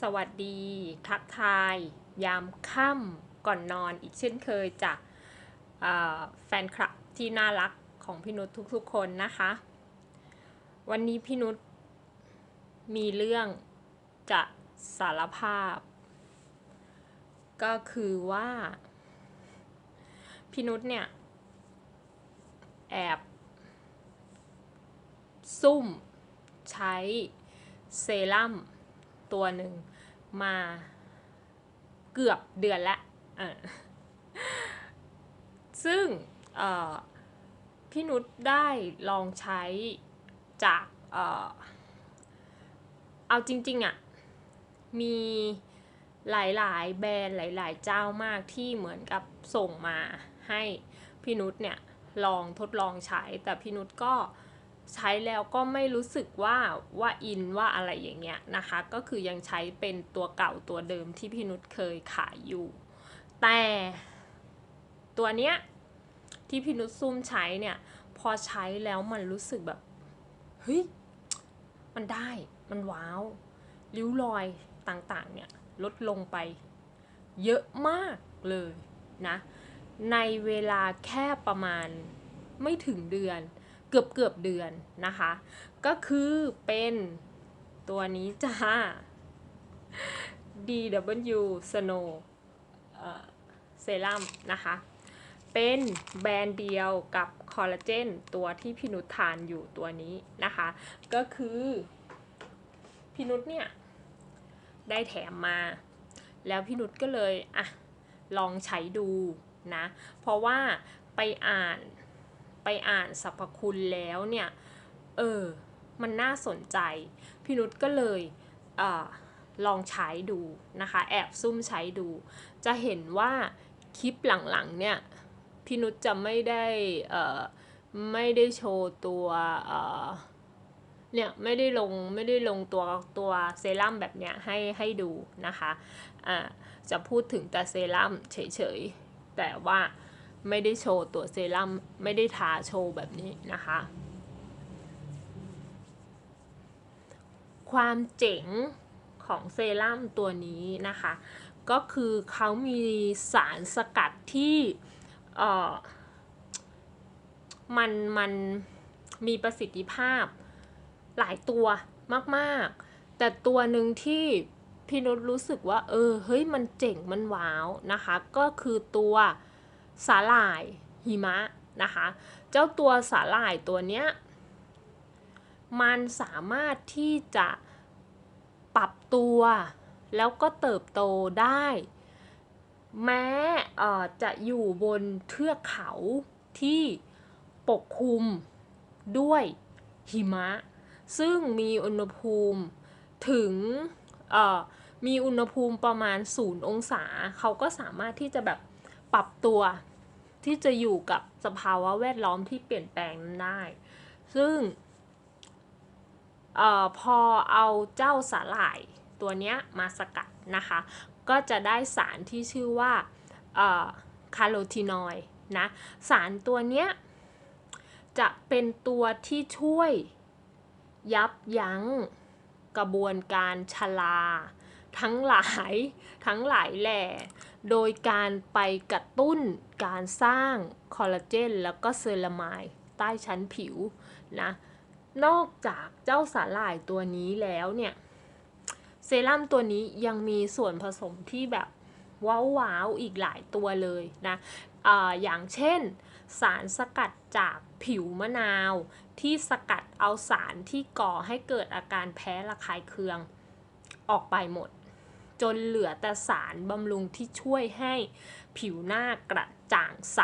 สวัสดี ทักทาย ยามค่ำก่อนนอนอีกเช่นเคยจากแฟนคลับที่น่ารักของพี่นุชทุกๆคนนะคะ วันนี้พี่นุชมีเรื่องจะสารภาพ ก็คือว่าพี่นุชเนี่ย แอบ ซุ่มใช้เซรั่ม ตัวหนึ่งมาเกือบเดือนละซึ่งพี่นุชได้ลองใช้จากเอ่อเอาจริงๆอะ่ะมีหลายๆ แบรนด์หลาย ๆ เจ้ามากที่เหมือนกับส่งมาให้พี่นุชเนี่ยลองทดลองใช้แต่พี่นุชก็ ใช้แล้วก็ไม่รู้สึกว่าว่าอินว่าอะไรอย่างเงี้ยนะคะ ก็คือยังใช้เป็นตัวเก่าตัวเดิมที่พี่นุชเคยขายอยู่ แต่ตัวเนี้ยที่พี่นุชซุ่มใช้เนี่ยพอใช้แล้วมันรู้สึกแบบเฮ้ยมันได้มันว้าวริ้วรอยต่างๆเนี่ยลดลงไปเยอะมากเลยนะในเวลาแค่ประมาณไม่ถึงเดือน เกือบเกือบเดือนนะคะ ก็คือเป็นตัวนี้จ้า DW Snow เซรั่มนะคะ เป็นแบรนด์เดียวกับคอลลาเจนตัวที่พี่นุชทานอยู่ตัวนี้นะคะ ก็คือพี่นุชเนี่ย ได้แถมมา แล้วพี่นุชก็เลยอะลองใช้ดูนะ เพราะว่าไปอ่าน ไปอ่านสรรพคุณแล้วเนี่ย เออ มันน่าสนใจ พี่นุชก็เลยเออลองใช้ดูนะคะ แอบซุ่มใช้ดู จะเห็นว่าคลิปหลังๆเนี่ย พี่นุชจะไม่ได้เออไม่ได้โชว์ตัวเออเนี่ยไม่ได้ลงไม่ได้ลงตัวตัวเซรั่มแบบเนี้ยให้ให้ดูนะคะอ่าจะพูดถึงแต่เซรั่มเฉยๆ แต่ว่า ไม่ได้โชว์ตัวเซรั่มไม่ได้ทาโชว์แบบนี้นะคะ ความเจ๋งของเซรั่มตัวนี้นะคะ ก็คือเขามีสารสกัดที่เออมันมันมีประสิทธิภาพหลายตัวมากๆ แต่ตัวหนึ่งที่พี่นุชรู้สึกว่า เออ เฮ้ย มันเจ๋งมันว้าวนะคะ ก็คือตัว สาหร่ายหิมะนะคะ เจ้าตัวสาหร่ายตัวเนี้ยมันสามารถที่จะปรับตัว แล้วก็เติบโตได้ แม้จะอยู่บนเทือกเขาที่ปกคลุมด้วยหิมะ ซึ่งมีอุณหภูมิถึงมีอุณหภูมิประมาณศูนย์องศา เขาก็สามารถที่จะแบบ ปรับตัวที่จะอยู่กับสภาวะแวดล้อมที่เปลี่ยนแปลงนั้นได้ ซึ่งออพอเอาเจ้าสาหร่ายตัวนี้มาสกัดนะคะ ก็จะได้สารที่ชื่อว่าคาร์โรทีนอยนะ สารตัวนี้จะเป็นตัวที่ช่วยยับยั้งกระบวนการชรา ทั้งหลายทั้งหลายแหล่ โดยการไปกระตุ้นการสร้างคอลลาเจนแล้วก็เซรามายใต้ชั้นผิวนะ นอกจากเจ้าสาหร่ายตัวนี้แล้วเนี่ย เซรั่มตัวนี้ยังมีส่วนผสมที่แบบว้าวๆอีกหลายตัวเลยนะออย่างเช่น สารสกัดจากผิวมะนาว ที่สกัดเอาสารที่ก่อให้เกิดอาการแพ้ระคายเคือง ออกไปหมด จนเหลือแต่สารบำรุงที่ช่วยให้ผิวหน้ากระจ่างใส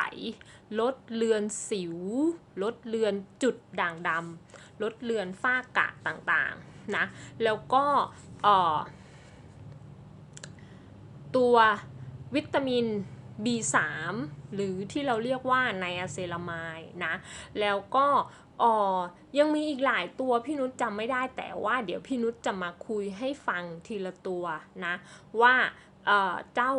ลดเลือนสิว ลดเลือนจุดด่างดำลดเลือนฝ้ากระต่างๆนะแล้วก็ตัววิตามิน B3 หรือที่เราเรียกว่าไนอะเซรามายนะ แล้วก็ อ๋อยังมีอีกหลายตัวพี่นุชจำไม่ได้แต่ว่าเดี๋ยวพี่นุชจะมาคุยให้ฟังทีละตัวนะว่าเอ่อเจ้า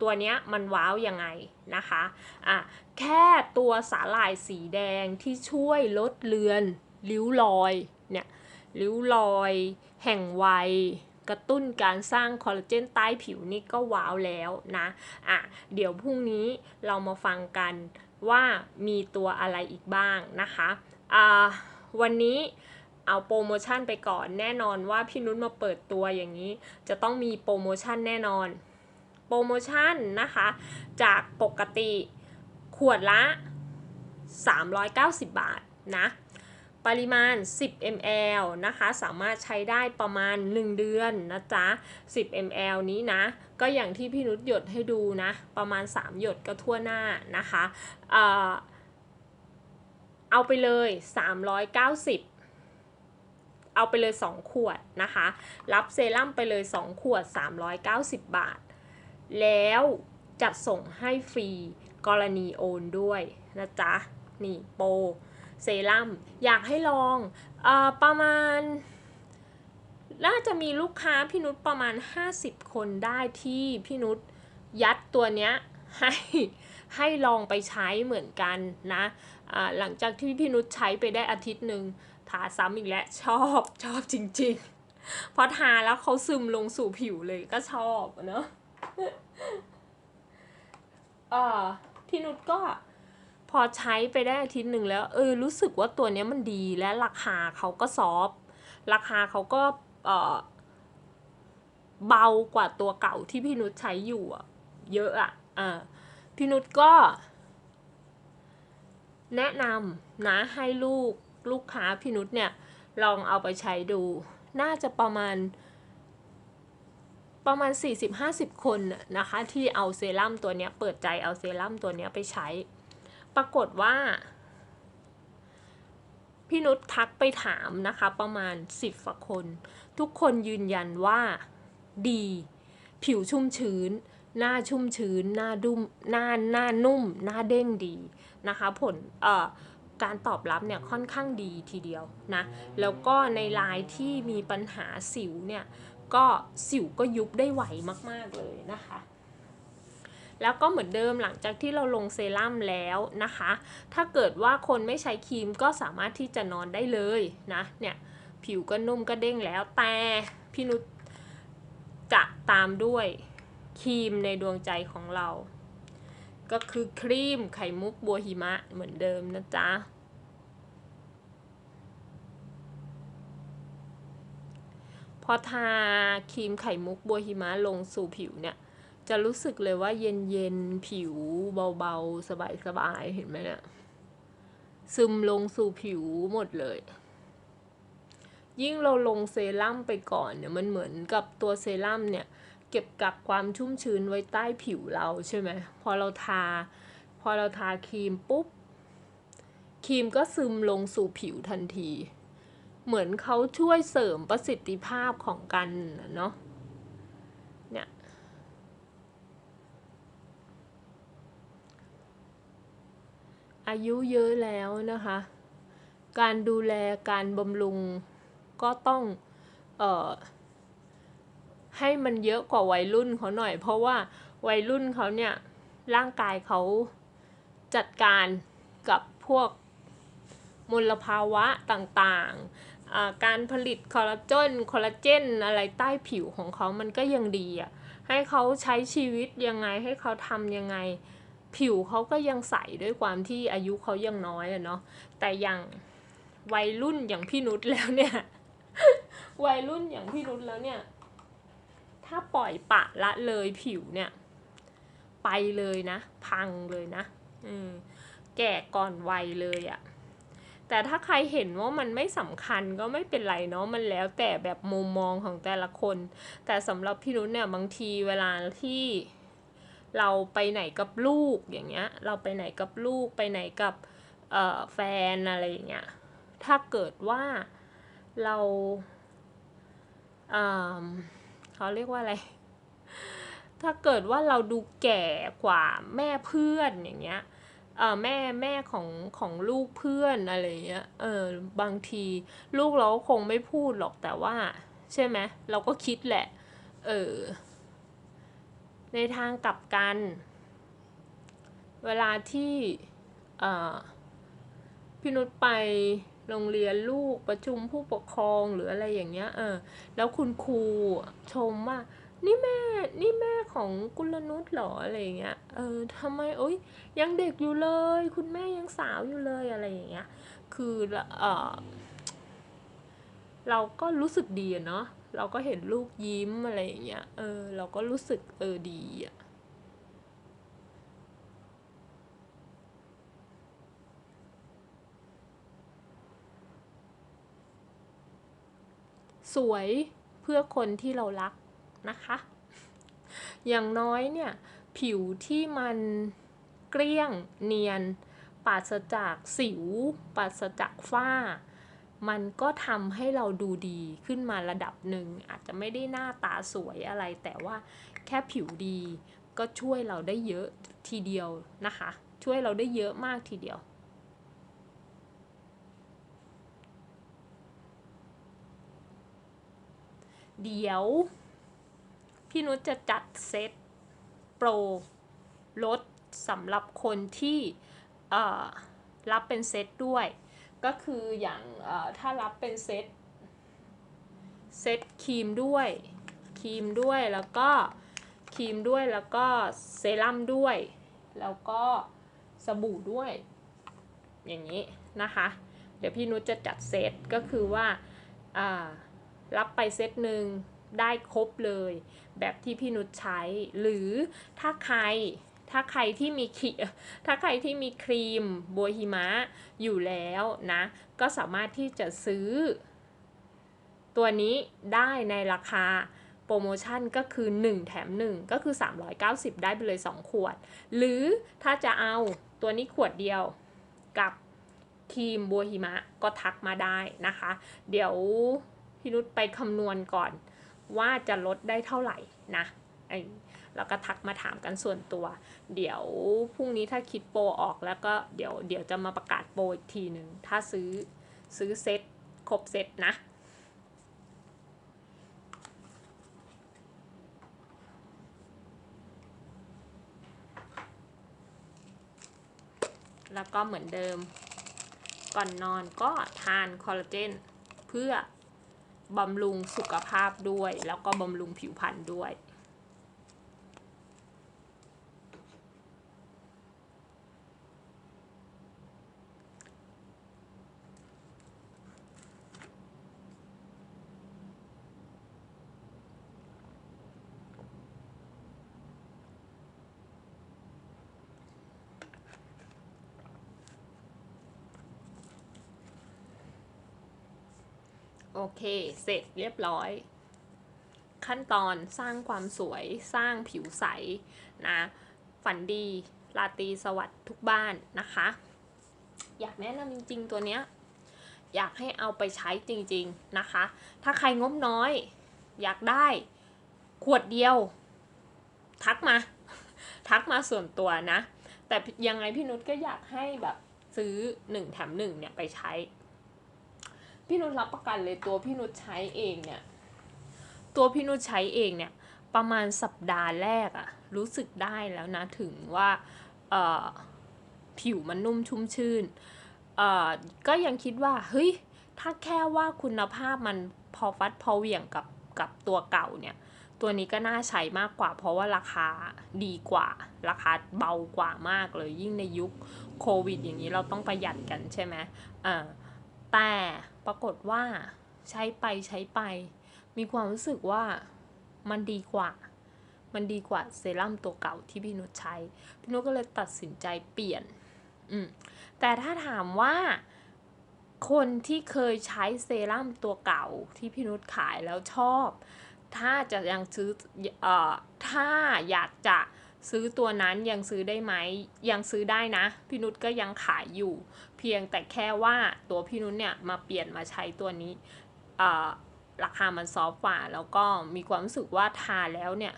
ตัวเนี้ยมันว้าวยังไงนะคะอะแค่ตัวสาหร่ายสีแดงที่ช่วยลดเลือนริ้วรอยเนี่ยริ้วรอย แห่งวัยกระตุ้นการสร้างคอลลาเจนใต้ผิวนี่ก็ว้าวแล้วนะอะเดี๋ยวพรุ่งนี้เรามาฟังกัน ว่ามีตัวอะไรอีกบ้างนะคะวันนี้เอาโปรโมชั่นไปก่อนแน่นอนว่าพี่นุชมาเปิดตัวอย่างนี้ จะต้องมีโปรโมชั่นแน่นอน โปรโมชั่นนะคะ จากปกติขวดละ 390 บาทนะปริมาณ 10 ml นะคะ สามารถใช้ได้ประมาณ 1 เดือนนะจ๊ะ 10 ml นี้นะ ก็อย่างที่พี่นุชหยดให้ดูนะ ประมาณ 3 หยดก็ทั่วหน้านะคะเอ่อเอาไปเลย 390เอาไปเลย 2 ขวดนะคะ รับเซรั่มไปเลย 2 ขวด 390 บาท แล้วจัดส่งให้ฟรีกรณีโอนด้วยนะจ๊ะ นี่โปรเซรั่มอยากให้ลองอประมาณ น่าจะมีลูกค้าพี่นุชประมาณ 50 คนได้ที่พี่นุชยัดตัวเนี้ยให้ให้ลองไปใช้เหมือนกันนะอ่าหลังจากที่พี่นุชใช้ไปได้อาทิตย์หนึ่งทาซ้ำอีกแล้วชอบชอบจริงๆ พอทาแล้วเขาซึมลงสู่ผิวเลยก็ชอบเนอะพี่นุชก็พอใช้ไปได้อาทิตย์หนึ่งแล้ว เออรู้สึกว่าตัวเนี้ยมันดีและราคาเขาก็ซอฟราคาเขาก็ เบากว่าตัวเก่าที่พี่นุชใช้อยู่อะเยอะอะอ่าพี่นุชก็ แนะนำนะให้ลูกลูกค้าพี่นุชเนี่ยลองเอาไปใช้ดู น่าจะประมาณ ประมาณ 40-50 คนนะนะคะ ที่เอาเซรั่มตัวเนี้ยเปิดใจเอาเซรั่มตัวเนี้ยไปใช้ ปรากฏว่า พี่นุชทักไปถามนะคะ ประมาณ 10ฝคนทุกคนยืนยันว่า ดี ผิวชุ่มชื้น หน้าชุ่มชื้น หน้าดุมหน้าหน้านุ่ม หน้าเด้งดีนะคะ ผลเอ่อการตอบรับเนี่ยค่อนข้างดีทีเดียวนะ แล้วก็ในลน์ที่มีปัญหาสิวเนี่ย ก็สิวก็ยุบได้ไหวมาก ๆ เลยนะคะ แล้วก็เหมือนเดิมหลังจากที่เราลงเซรั่มแล้วนะคะ ถ้าเกิดว่าคนไม่ใช้ครีมก็สามารถที่จะนอนได้เลยนะ เนี่ย ผิวก็นุ่มก็เด้งแล้ว แต่พี่นุชจะตามด้วยครีมในดวงใจของเรา ก็คือครีมไข่มุกบัวหิมะเหมือนเดิมนะจ๊ะพอทาครีมไข่มุกบัวหิมะลงสู่ผิวเนี่ย จะรู้สึกเลยว่าเย็นเย็นๆผิวเบาๆ สบายๆ เห็นไหมเนี่ยซึมลงสู่ผิวหมดเลย ยิ่งเราลงเซรั่มไปก่อนเนี่ยมันเหมือนกับตัวเซรั่มเนี่ยเก็บกักความชุ่มชื้นไว้ใต้ผิวเราใช่ไหมพอเราทา พอเราทาครีมปุ๊บครีมก็ซึมลงสู่ผิวทันที เหมือนเขาช่วยเสริมประสิทธิภาพของกันเนาะเนี่ยอายุเยอะแล้วนะคะ การดูแลการบำรุง ก็ต้องเอ่อให้มันเยอะกว่าวัยรุ่นเขาหน่อย เพราะว่าวัยรุ่นเขาเนี่ยร่างกายเขาจัดการกับพวกมลภาวะต่างๆ การผลิตคอลลาเจนคอลลาเจนอะไรใต้ผิวของเขามันก็ยังดีอะให้เขาใช้ชีวิตยังไงให้เขาทำยังไง ผิวเขาก็ยังใสด้วยความที่อายุเขายังน้อยอะเนาะแต่อย่างวัยรุ่นอย่างพี่นุชแล้วเนี่ย วัยรุ่นอย่างพี่นุชแล้วเนี่ย ถ้าปล่อยปะละเลยผิวเนี่ย ไปเลยนะ พังเลยนะอืมแก่ก่อนวัยเลยอะแต่ถ้าใครเห็นว่ามันไม่สำคัญก็ไม่เป็นไรเนาะมันแล้วแต่แบบมุมมองของแต่ละคน แต่สำหรับพี่นุชเนี่ยบางทีเวลาที่เราไปไหนกับลูกอย่างเงี้ย เราไปไหนกับลูกไปไหนกับแฟนอะไรอย่างเงี้ยถ้าเกิดว่า เราอ่าเขาเรียกว่าอะไร ถ้าเกิดว่าเราดูแก่กว่าแม่เพื่อนอย่างเงี้ยแม่แม่ของของลูกเพื่อนอะไรเงี้ย เออบางทีลูกเราคงไม่พูดหรอกแต่ว่า ใช่ไหมเราก็คิดแหละ เออ ในทางกลับกัน เวลาที่อ่อพี่นุชไป โรงเรียนลูกประชุมผู้ปกครองหรืออะไรอย่างเงี้ยเออแล้วคุณครูชมว่า นี่แม่นี่แม่ของกุลนุชเหรออะไรอย่างเงี้ยเออทำไมโอ้ยยังเด็กอยู่เลย คุณแม่ยังสาวอยู่เลยอะไรอย่างเงี้ยคือเออเราก็รู้สึกดีเนาะเราก็เห็นลูกยิ้มอะไรอย่างเงี้ยเออเราก็รู้สึกเออดีอะ สวยเพื่อคนที่เรารักนะคะ อย่างน้อยเนี่ยผิวที่มันเกลี้ยงเนียน ปราศจากสิว ปราศจากฝ้า มันก็ทำให้เราดูดีขึ้นมาระดับหนึ่ง อาจจะไม่ได้หน้าตาสวยอะไร แต่ว่าแค่ผิวดีก็ช่วยเราได้เยอะทีเดียวนะคะ ช่วยเราได้เยอะมากทีเดียว เดี๋ยว พี่นุชจะจัดเซตโปรลดสำหรับคนที่รับเป็นเซตด้วย ก็คืออย่างถ้ารับเป็นเซตเซตครีมด้วยครีมด้วยแล้วก็ครีมด้วยแล้วก็เซรั่มด้วย แล้วก็สบู่ด้วย อย่างนี้นะคะ เดี๋ยวพี่นุชจะจัดเซตก็คือว่า รับไปเซตหนึ่งได้ครบเลย แบบที่พี่นุชใช้ หรือถ้าใครถ้าใครที่มีครีถ้าใครที่มีครีมบัวหิมะอยู่แล้วนะ ก็สามารถที่จะซื้อ ตัวนี้ได้ในราคาโปรโมชั่นก็คือ 1 แถม 1 ก็คือ 390 ได้ไปเลย 2 ขวด หรือถ้าจะเอาตัวนี้ขวดเดียวกับครีมบัวหิมะก็ทักมาได้นะคะ เดี๋ยว พี่นุชไปคำนวณก่อน ว่าจะลดได้เท่าไหร่นะแล้วก็ทักมาถามกันส่วนตัว เดี๋ยวพรุ่งนี้ถ้าคิดโปรออกแล้วก็เดี๋ยวเดี๋ยวจะมาประกาศโปรอีกทีหนึ่งถ้าซื้อซื้อเซ็ตครบเซ็ตนะแล้วก็เหมือนเดิม ก่อนนอนก็ทานคอลลาเจน เพื่อ บำรุงสุขภาพด้วย แล้วก็บำรุงผิวพรรณด้วย โอเค เสร็จเรียบร้อย ขั้นตอนสร้างความสวยสร้างผิวใสนะ ฝันดีลาตีสวัสดิ์ทุกบ้านนะคะ อยากแนะนำจริง ๆ ตัวเนี้ย อยากให้เอาไปใช้จริง ๆ นะคะ ถ้าใครงบน้อย อยากได้ขวดเดียว ทักมา ทักมาส่วนตัวนะ แต่ยังไงพี่นุชก็อยากให้แบบซื้อหนึ่งแถมหนึ่งเนี่ยไปใช้ พี่นุชรับประกันเลยตัวพี่นุชใช้เองเนี่ย ตัวพี่นุชใช้เองเนี่ย ประมาณสัปดาห์แรกอะรู้สึกได้แล้วนะถึงว่าผิวมันนุ่มชุ่มชื่นก็ยังคิดว่าเฮ้ยถ้าแค่ว่าคุณภาพมันพอฟัดพอเหวี่ยงกับกับตัวเก่าเนี่ย ตัวนี้ก็น่าใช้มากกว่า เพราะว่าราคาดีกว่า ราคาเบากว่ามากเลยยิ่งในยุคโควิด อย่างนี้เราต้องประหยัดกันใช่ไหมอ่า แต่ปรากฏว่าใช้ไปใช้ไป มีความรู้สึกว่ามันดีกว่า มันดีกว่าเซรั่มตัวเก่าที่พี่นุชใช้ พี่นุชก็เลยตัดสินใจเปลี่ยน อืม แต่ถ้าถามว่าคนที่เคยใช้เซรั่มตัวเก่าที่พี่นุชขายแล้วชอบ ถ้าจะยังซื้อเออถ้าอยากจะ ซื้อตัวนั้นยังซื้อได้ไหมยังซื้อได้นะพี่นุชก็ยังขายอยู่ เพียงแต่แค่ว่าตัวพี่นุชเนี่ยมาเปลี่ยนมาใช้ตัวนี้ราคามันซอฟกว่า แล้วก็มีความรู้สึกว่าทาแล้วเนี่ย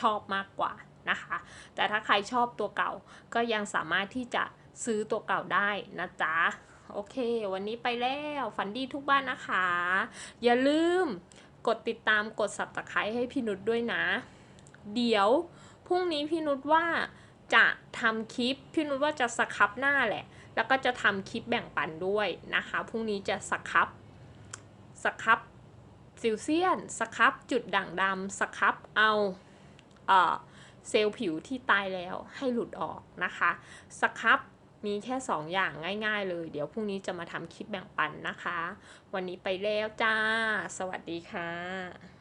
ชอบมากกว่านะคะ แต่ถ้าใครชอบตัวเก่าก็ยังสามารถที่จะซื้อตัวเก่าได้นะจ๊ะโอเค วันนี้ไปแล้วฝันดีทุกบ้านนะคะ อย่าลืมกดติดตามกด subscribe ให้พี่นุชด้วยนะ เดี๋ยว พรุ่งนี้พี่นุชว่าจะทำคลิปพี่นุชว่าจะสครับหน้าแหละ แล้วก็จะทำคลิปแบ่งปันด้วยนะคะพรุ่งนี้จะสครับสครับซิลเซียนสครับจุดด่างดำสครับเอาเอ่อเซลล์ผิวที่ตายแล้วให้หลุดออกนะคะสครับมีแค่ 2 อย่างง่าย ๆ เลย เดี๋ยวพรุ่งนี้จะมาทำคลิปแบ่งปันนะคะ วันนี้ไปแล้วจ้า สวัสดีค่ะ